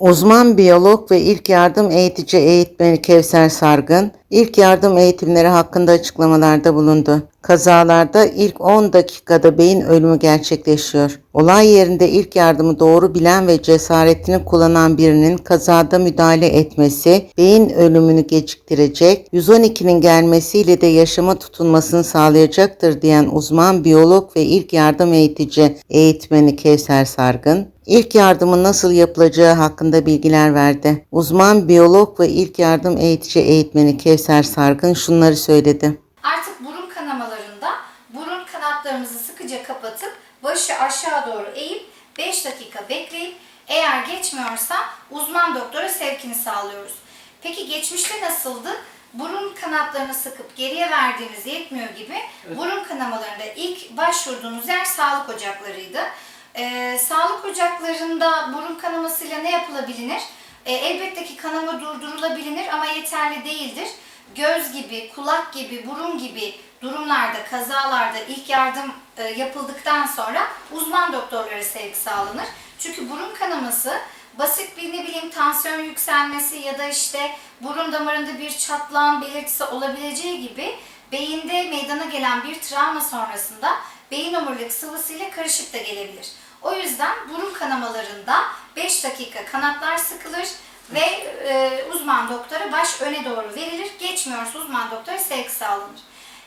Uzman biyolog ve ilk yardım eğitici eğitmeni Kevser Sargın, ilk yardım eğitimleri hakkında açıklamalarda bulundu. Kazalarda ilk 10 dakikada beyin ölümü gerçekleşiyor. Olay yerinde ilk yardımı doğru bilen ve cesaretini kullanan birinin kazada müdahale etmesi beyin ölümünü geciktirecek, 112'nin gelmesiyle de yaşama tutunmasını sağlayacaktır diyen uzman biyolog ve ilk yardım eğitici eğitmeni Kevser Sargın, ilk yardımın nasıl yapılacağı hakkında bilgiler verdi. Uzman biyolog ve ilk yardım eğitici eğitmeni Kevser Sargın şunları söyledi. Artık burun kanamalarında burun kanatlarımızı sıkıca kapatıp başı aşağı doğru eğip 5 dakika bekleyip eğer geçmiyorsa uzman doktora sevkini sağlıyoruz. Peki geçmişte nasıldı? Burun kanatlarını sıkıp geriye verdiğimiz yetmiyor gibi burun kanamalarında ilk başvurduğumuz yer sağlık ocaklarıydı. Ee, sağlık ocaklarında burun kanamasıyla ne yapılabilir? Ee, elbette ki kanama durdurulabilir ama yeterli değildir göz gibi, kulak gibi, burun gibi durumlarda, kazalarda ilk yardım e, yapıldıktan sonra uzman doktorlara sevk sağlanır. Çünkü burun kanaması basit bir ne bileyim tansiyon yükselmesi ya da işte burun damarında bir çatlağın belirtisi olabileceği gibi beyinde meydana gelen bir travma sonrasında beyin omurilik sıvısıyla karışık da gelebilir. O yüzden burun kanamalarında 5 dakika kanatlar sıkılır ve e, uzman doktora baş öne doğru verilir. Geçmiyorsa uzman doktora sevk sağlanır.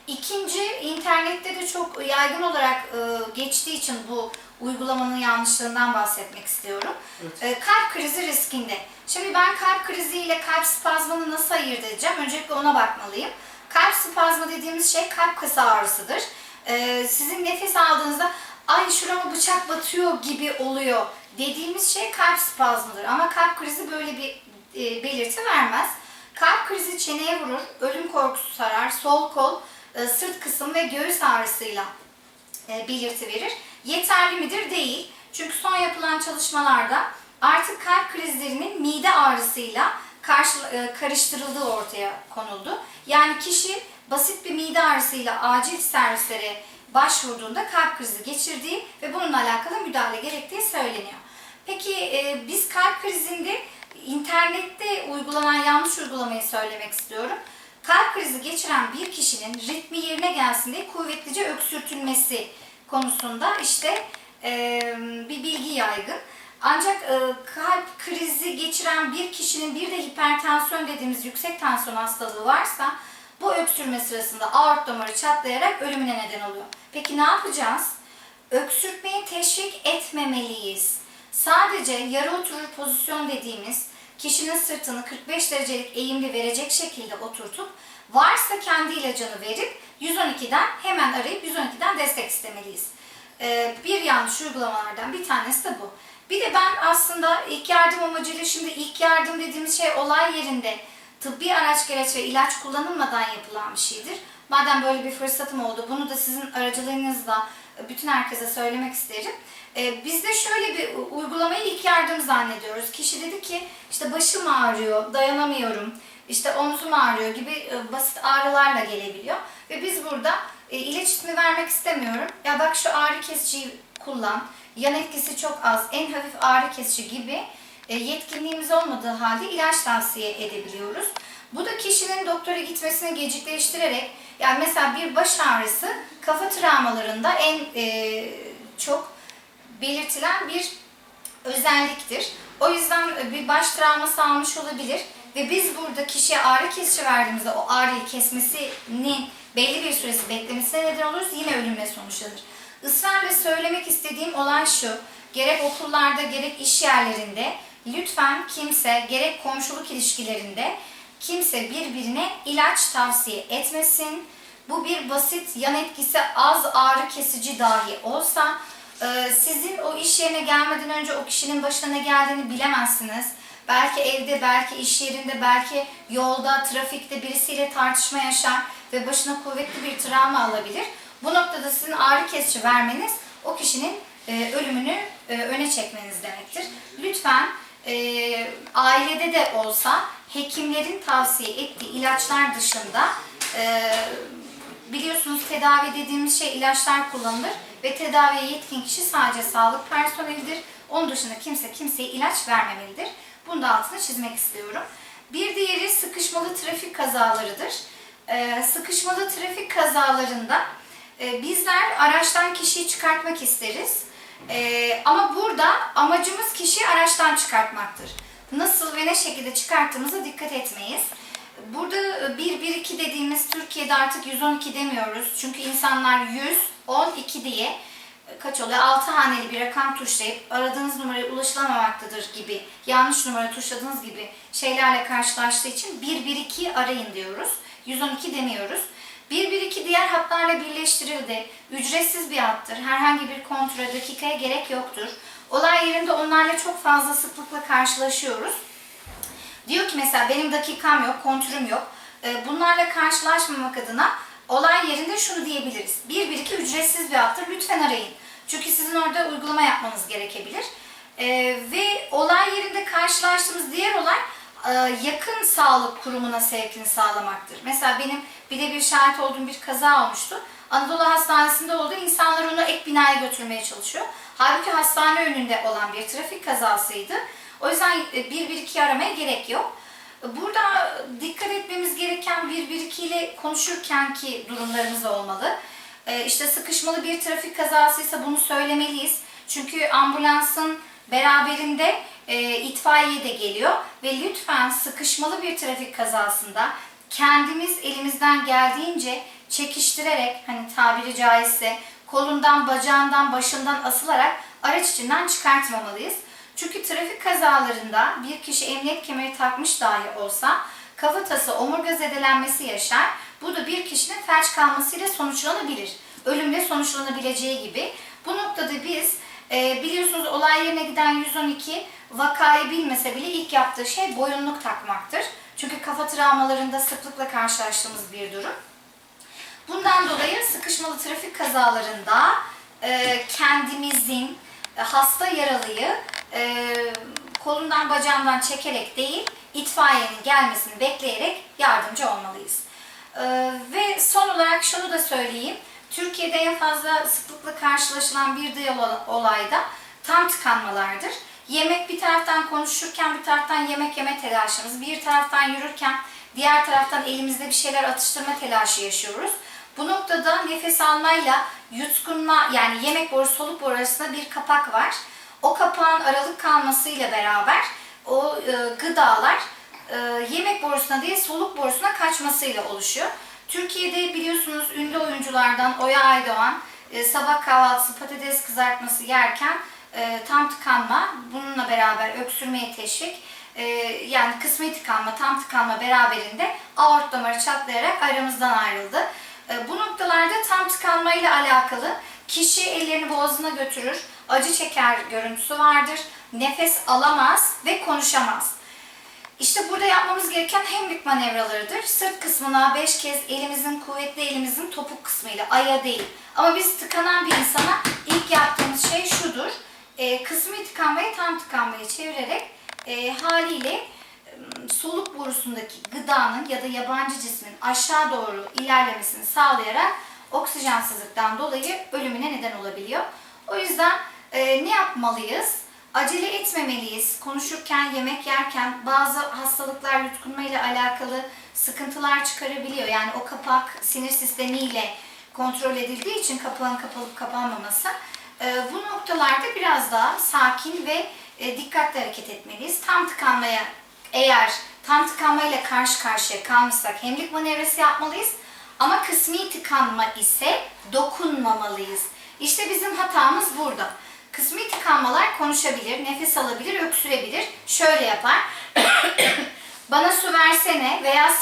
İkinci, internette de çok yaygın olarak e, geçtiği için bu uygulamanın yanlışlığından bahsetmek istiyorum. E, kalp krizi riskinde. Şimdi ben kalp krizi ile kalp spazmını nasıl ayırt edeceğim? Öncelikle ona bakmalıyım. Kalp spazmı dediğimiz şey kalp kası ağrısıdır. E, sizin nefes aldığınızda ay şurama bıçak batıyor gibi oluyor dediğimiz şey kalp spazmıdır. Ama kalp krizi böyle bir e, belirti vermez. Kalp krizi çeneye vurur, ölüm korkusu sarar, sol kol, e, sırt kısım ve göğüs ağrısıyla e, belirti verir. Yeterli midir? Değil. Çünkü son yapılan çalışmalarda artık kalp krizlerinin mide ağrısıyla karşı, karıştırıldığı ortaya konuldu. Yani kişi basit bir mide ağrısıyla acil servislere başvurduğunda kalp krizi geçirdiği ve bununla alakalı müdahale gerektiği söyleniyor. Peki e, biz kalp krizinde internette uygulanan yanlış uygulamayı söylemek istiyorum. Kalp krizi geçiren bir kişinin ritmi yerine gelsin diye kuvvetlice öksürtülmesi konusunda işte e, bir bilgi yaygın. Ancak e, kalp krizi geçiren bir kişinin bir de hipertansiyon dediğimiz yüksek tansiyon hastalığı varsa bu öksürme sırasında aort damarı çatlayarak ölümüne neden oluyor. Peki ne yapacağız? Öksürtmeyi teşvik etmemeliyiz. Sadece yarı oturur pozisyon dediğimiz kişinin sırtını 45 derecelik eğimli verecek şekilde oturtup varsa kendi ilacını verip 112'den hemen arayıp 112'den destek istemeliyiz. Ee, bir yanlış uygulamalardan bir tanesi de bu. Bir de ben aslında ilk yardım amacıyla şimdi ilk yardım dediğimiz şey olay yerinde tıbbi araç gereç ve ilaç kullanılmadan yapılan bir şeydir. Madem böyle bir fırsatım oldu bunu da sizin aracılığınızla bütün herkese söylemek isterim. Ee, biz de şöyle bir uygulamayı ilk yardım zannediyoruz. Kişi dedi ki işte başım ağrıyor, dayanamıyorum, işte omzum ağrıyor gibi e, basit ağrılarla gelebiliyor. Ve biz burada e, ilaç ismi vermek istemiyorum. Ya bak şu ağrı kesiciyi kullan, yan etkisi çok az, en hafif ağrı kesici gibi e, yetkinliğimiz olmadığı halde ilaç tavsiye edebiliyoruz. Bu da kişinin doktora gitmesini gecikleştirerek yani mesela bir baş ağrısı kafa travmalarında en e, çok belirtilen bir özelliktir. O yüzden bir baş travması almış olabilir ve biz burada kişiye ağrı kesici verdiğimizde o ağrıyı kesmesinin belli bir süresi beklemesine neden oluruz yine ölümle sonuçlanır. Israrla söylemek istediğim olay şu, gerek okullarda gerek iş yerlerinde lütfen kimse gerek komşuluk ilişkilerinde kimse birbirine ilaç tavsiye etmesin. Bu bir basit yan etkisi az ağrı kesici dahi olsa e, sizin o iş yerine gelmeden önce o kişinin başına ne geldiğini bilemezsiniz. Belki evde, belki iş yerinde, belki yolda, trafikte birisiyle tartışma yaşar ve başına kuvvetli bir travma alabilir. Bu noktada sizin ağrı kesici vermeniz o kişinin e, ölümünü e, öne çekmeniz demektir. Lütfen e, ailede de olsa hekimlerin tavsiye ettiği ilaçlar dışında e, biliyorsunuz tedavi dediğimiz şey ilaçlar kullanılır ve tedaviye yetkin kişi sadece sağlık personelidir. Onun dışında kimse kimseye ilaç vermemelidir. Bunu da altını çizmek istiyorum. Bir diğeri sıkışmalı trafik kazalarıdır. Ee, sıkışmalı trafik kazalarında e, bizler araçtan kişiyi çıkartmak isteriz. Ee, ama burada amacımız kişiyi araçtan çıkartmaktır. Nasıl ve ne şekilde çıkarttığımıza dikkat etmeyiz. Burada 112 dediğimiz Türkiye'de artık 112 demiyoruz. Çünkü insanlar 112 diye e, kaç oluyor? 6 haneli bir rakam tuşlayıp aradığınız numaraya ulaşılamamaktadır gibi, yanlış numara tuşladığınız gibi şeylerle karşılaştığı için 112 arayın diyoruz. 112 demiyoruz. 112 diğer hatlarla birleştirildi. Ücretsiz bir hattır. Herhangi bir kontrole dakikaya gerek yoktur. Olay yerinde onlarla çok fazla sıklıkla karşılaşıyoruz. Diyor ki mesela benim dakikam yok, kontürüm yok. Ee, Bunlarla karşılaşmamak adına olay yerinde şunu diyebiliriz. 112 ücretsiz bir hattır. Lütfen arayın. Çünkü sizin orada uygulama yapmanız gerekebilir. Ee, ve olay yerinde karşılaştığımız diğer olay e, yakın sağlık kurumuna sevkini sağlamaktır. Mesela benim birebir şahit olduğum bir kaza olmuştu. Anadolu Hastanesi'nde oldu. İnsanlar onu ek binaya götürmeye çalışıyor. Halbuki hastane önünde olan bir trafik kazasıydı. O yüzden e, 112 aramaya gerek yok. Burada dikkat etmemiz gereken 112 ile konuşurken ki durumlarımız olmalı. Ee, İşte sıkışmalı bir trafik kazasıysa bunu söylemeliyiz. Çünkü ambulansın beraberinde e, itfaiye de geliyor ve lütfen sıkışmalı bir trafik kazasında kendimiz elimizden geldiğince çekiştirerek hani tabiri caizse kolundan, bacağından, başından asılarak araç içinden çıkartmamalıyız. Çünkü trafik kazalarında bir kişi emniyet kemeri takmış dahi olsa kafatası, omurga zedelenmesi yaşar. Bu da bir kişinin felç kalmasıyla sonuçlanabilir. Ölümle sonuçlanabileceği gibi. Bu noktada biz e, biliyorsunuz olay yerine giden 112 vakayı bilmese bile ilk yaptığı şey boyunluk takmaktır. Çünkü kafa travmalarında sıklıkla karşılaştığımız bir durum. Bundan dolayı sıkışmalı trafik kazalarında e, kendimizin e, hasta yaralıyı e, kolundan bacağından çekerek değil, itfaiyenin gelmesini bekleyerek yardımcı olmalıyız. E, ve son olarak şunu da söyleyeyim. Türkiye'de en fazla sıklıkla karşılaşılan bir diğer olayda tam tıkanmalardır. Yemek bir taraftan konuşurken bir taraftan yemek yeme telaşımız, bir taraftan yürürken diğer taraftan elimizde bir şeyler atıştırma telaşı yaşıyoruz. Bu noktada nefes almayla yutkunma yani yemek borusu soluk boru arasında bir kapak var. O kapağın aralık kalmasıyla beraber o e, gıdalar e, yemek borusuna değil soluk borusuna kaçmasıyla oluşuyor. Türkiye'de biliyorsunuz ünlü oyunculardan Oya Aydoğan e, sabah kahvaltısı patates kızartması yerken e, tam tıkanma, bununla beraber öksürmeye teşvik, e, yani kısmi tıkanma, tam tıkanma beraberinde aort damarı çatlayarak aramızdan ayrıldı. E, bu noktalarda tam tıkanma ile alakalı kişi ellerini boğazına götürür, acı çeker görüntüsü vardır, nefes alamaz ve konuşamaz. İşte burada yapmamız gereken hemlik manevralarıdır. Sırt kısmına 5 kez elimizin, kuvvetli elimizin topuk kısmıyla, aya değil. Ama biz tıkanan bir insana ilk yaptığımız şey şudur. E, kısmi tıkanmayı tam tıkanmayı çevirerek e, haliyle soluk borusundaki gıdanın ya da yabancı cismin aşağı doğru ilerlemesini sağlayarak oksijensizlikten dolayı ölümüne neden olabiliyor. O yüzden e, ne yapmalıyız? Acele etmemeliyiz. Konuşurken, yemek yerken bazı hastalıklar yutkunma ile alakalı sıkıntılar çıkarabiliyor. Yani o kapak sinir sistemiyle kontrol edildiği için kapağın kapalıp kapanmaması. E, bu noktalarda biraz daha sakin ve e, dikkatli hareket etmeliyiz. Tam tıkanmaya eğer tam tıkanmayla karşı karşıya kalmışsak hemlik manevrası yapmalıyız. Ama kısmi tıkanma ise dokunmamalıyız. İşte bizim hatamız burada. Kısmi tıkanmalar konuşabilir, nefes alabilir, öksürebilir. Şöyle yapar. Bana su versene veya